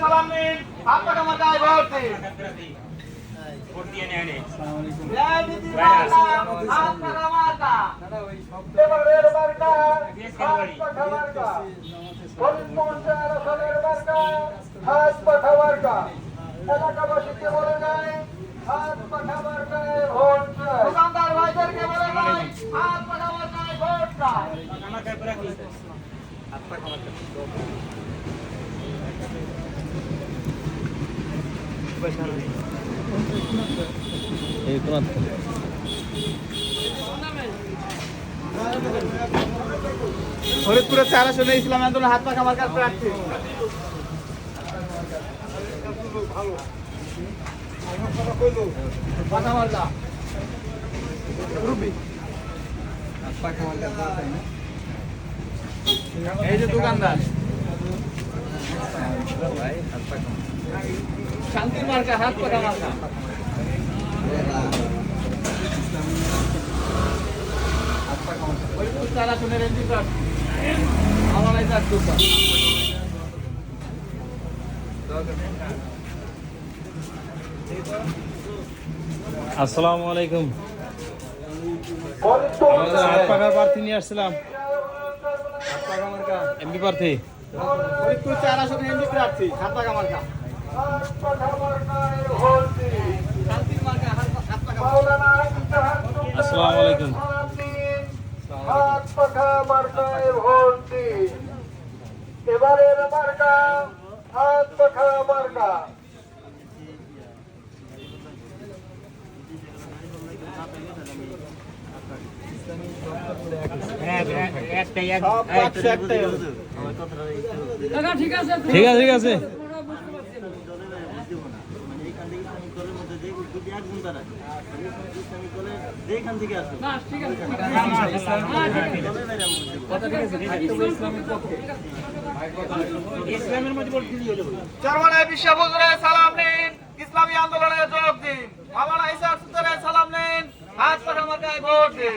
সালাম নিন হাত পাকা মার্কায় ভোট দিন ভোট দিয়ে নেয় নে। জয় দিদি মার্কা হাত পাকা মার্কা এবারের মার্কা হাত পাকা মার্কা ফরিদপুর চার আসনের মার্কা হাত পাকা মার্কা এলাকাবাসীকে বলে যায় হাত পাকা মার্কায় ভোট চাই দোকানদার ভাইদেরকে বলে যায় হাত পাকা মার্কায় ভোট চাই আমার রাখি। ফরিদপুরের চার আসনে ইসলাম আন্দোলন হাত মার্কার প্রার্থী এই যে দোকানদার শান্তির মার্কা হাত পাকা মার্কা আমার এই আসসালামু আলাইকুম। আমাদের হাত পাখার প্রার্থী নিয়ে আসছিলাম। এমপি প্রার্থী। ফরিদপুর চার আসনের এমপি প্রার্থী হাত পাকা মার্কা। আসসালামু আলাইকুম। এবারের মার্কা হাত পাখা মার্কা এক, এক, একটাই, একটাই। ঠিক আছে ঠিক আছে সালাম নিন। ইসলামী আন্দোলনে যোগ দিন। মাওলানা সালাম নিন। হাত পাখা মার্কায় ভোট দিন।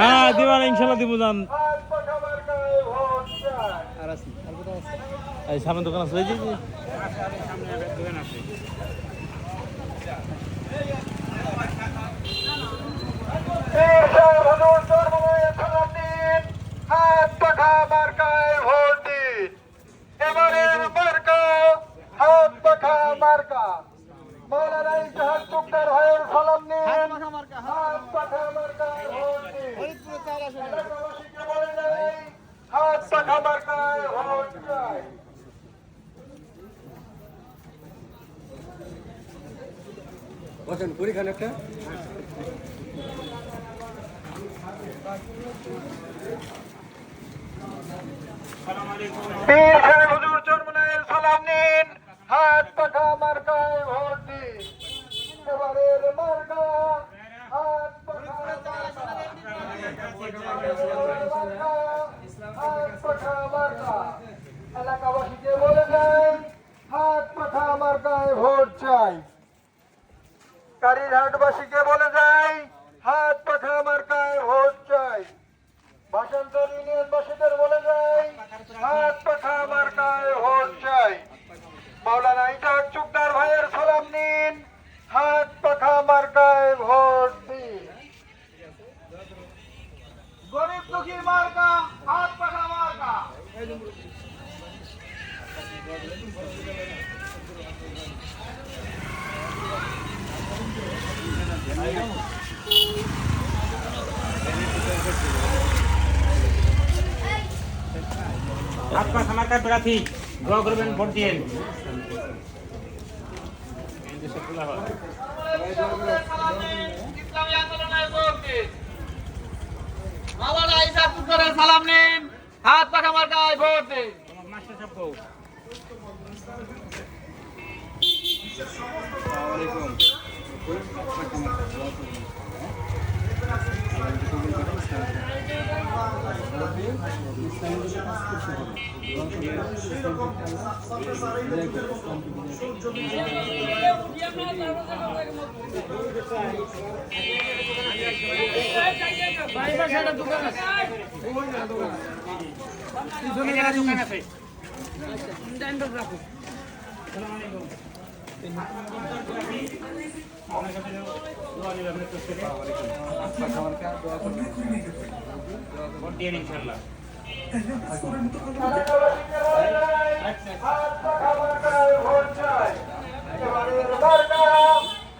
না দিবান ইনশাল্লাহ দিব যান সামনে দোকান আছে। হাত পাখা মার্কায় ভোট দিন এবারের মৌলানা ইজাহার টুকটার ভাইয়ের সালাম নিন। হাত পাখা মার্কায় ভোট দিন এলাকাবাসীকে বলে যাই হাত পাখা মার্কায় ভোট চাই সালাম আলাইকুম। পীর চরমনায়ের সালাম নিন হাত পাখা মার্কায় ভোট দিন এবারের মার্কা হাত পাখা হাত পাখা মার্কা এলাকাবাসীকে বলে যায় হাত পাখা মার্কায় ভোট চাই। কারিরহাটবাসীকে বলে যায় হাত পাখা মার্কায় ভোট চাই। ভাষান্তর ইউনিয়নবাসীদের বলে যায় হাত পাখা মার্কায় ভোট চাই। মাওলানা ইজাক চুকদার ভাইয়ের সালাম নিন, হাত পাখা মার্কায় ভোট দিন। গরিব দুঃখীর মার্কা, হাত পাখা মার্কা आपका समर्थक प्रार्थी दो ग्रुप भोट दिए সালাম নিন। হাত পাখা মার্কায় ভোট দিন। মাস্টার সবকে কও। এখানে দোকান আছে। দিয়েন ইনশাল্লাহ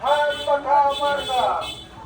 হাত পাখা মার্কা